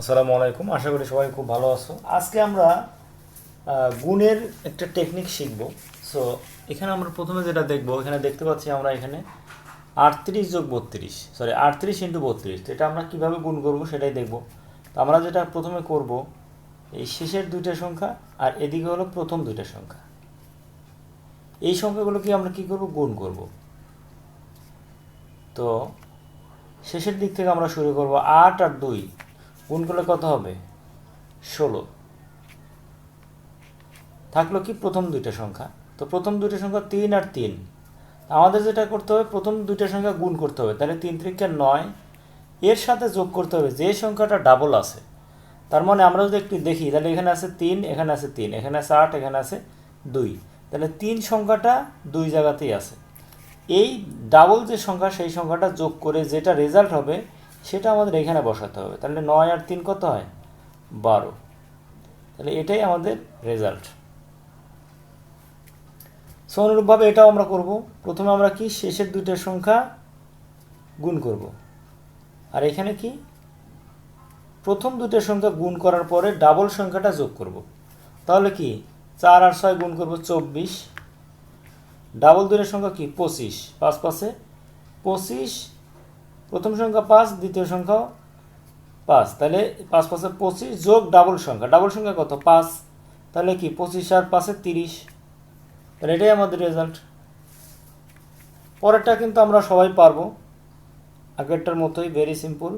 আসসালামু আলাইকুম, আশা করি সবাই খুব ভালো আছো। আজকে আমরা গুণের একটা টেকনিক শিখব। সো এখানে আমরা প্রথমে যেটা দেখব, এখানে দেখতে পাচ্ছি আমরা এখানে আটত্রিশ যোগ বত্রিশ সরি আটত্রিশ ইন্টু বত্রিশ। তো এটা আমরা কীভাবে গুণ করব সেটাই দেখব। তো আমরা যেটা প্রথমে করব, এই শেষের দুইটা সংখ্যা আর এদিকে হলো প্রথম দুইটা সংখ্যা। এই সংখ্যাগুলোকে আমরা কি করব? গুণ করব। তো শেষের দিক থেকে আমরা শুরু করব আট আর দুই। গুণ করলে কত হবে? ষোলো। থাকল কি প্রথম দুইটা সংখ্যা? তো প্রথম দুইটা সংখ্যা তিন আর তিন। আমাদের যেটা করতে হবে, প্রথম দুইটা সংখ্যা গুণ করতে হবে। তাহলে তিন ত্রিকে নয়, এর সাথে যোগ করতে হবে। যে সংখ্যাটা ডাবল আছে, তার মানে আমরা যদি একটু দেখি, তাহলে এখানে আছে তিন, এখানে আছে তিন, এখানে আছে আট, এখানে আছে দুই। তাহলে তিন সংখ্যাটা দুই জায়গাতেই আছে। এই ডাবল যে সংখ্যা, সেই সংখ্যাটা যোগ করে যেটা রেজাল্ট হবে সেটা আমাদের এখানে বসাতে হবে। তাহলে নয় আর তিন কত হয়? বারো। তাহলে এটাই আমাদের রেজাল্ট সো অনুরূপভাবে এটাও আমরা করব। প্রথমে আমরা কি? শেষের দুইটা সংখ্যা গুণ করব। আর এখানে কি? প্রথম দুটো সংখ্যা গুণ করার পরে ডাবল সংখ্যাটা যোগ করব। তাহলে কি? চার আর ছয় গুণ করব চব্বিশ। ডাবল দুইয়ের সংখ্যা কি? পঁচিশ। পাঁচ পাশে পঁচিশ প্রথম সংখ্যা পাঁচ, দ্বিতীয় সংখ্যা পাঁচ। তাহলে পাঁচ পাঁচে পঁচিশ যোগ ডাবল সংখ্যা। ডাবল সংখ্যা কত? পাঁচ। তাহলে কি? পঁচিশ আর পাঁচে তিরিশ। তাহলে এটাই আমাদের রেজাল্ট পরেরটা কিন্তু আমরা সবাই পারব। আগেরটার মতোই ভেরি সিম্পল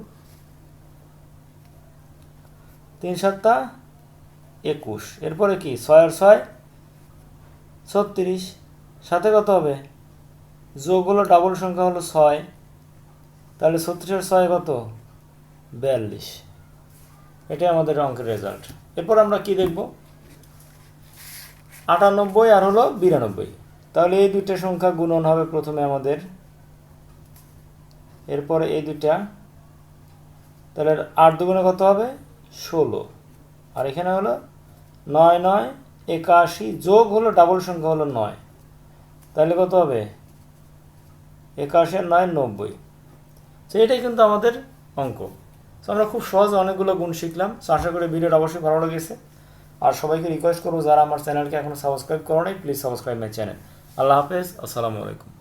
তিন সাতটা একুশ। এরপরে কি? ছয় আর ছয়, ছত্রিশ। সাথে কত হবে? যোগ হলো ডাবল সংখ্যা হলো ছয়। তাহলে ছত্রিশের ছয় কত? বিয়াল্লিশ। এটাই আমাদের অঙ্কের রেজাল্ট এরপর আমরা কি দেখব? আটানব্বই আর হলো বিরানব্বই। তাহলে এই দুইটা সংখ্যা গুণন হবে প্রথমে আমাদের। এরপরে এই দুইটা। তাহলে আট দুগুণে কত হবে? ষোলো। আর এখানে হলো নয় নয় একাশি যোগ হলো ডাবল সংখ্যা হলো নয়। তাহলে কত হবে? একাশি আর নয় নব্বই। তো এটাই কিন্তু আমাদের অঙ্ক। তো আমরা খুব সহজে অনেকগুলো গুণ শিখলাম। তো আশা করি ভিডিওটা অবশ্যই ভালো লেগেছে। আর সবাইকে রিকোয়েস্ট করব, যারা আমার চ্যানেলকে এখনও সাবস্ক্রাইব করো নাই প্লিজ সাবস্ক্রাইব মাই চ্যানেল আল্লাহ হাফেজ, আসসালামু আলাইকুম।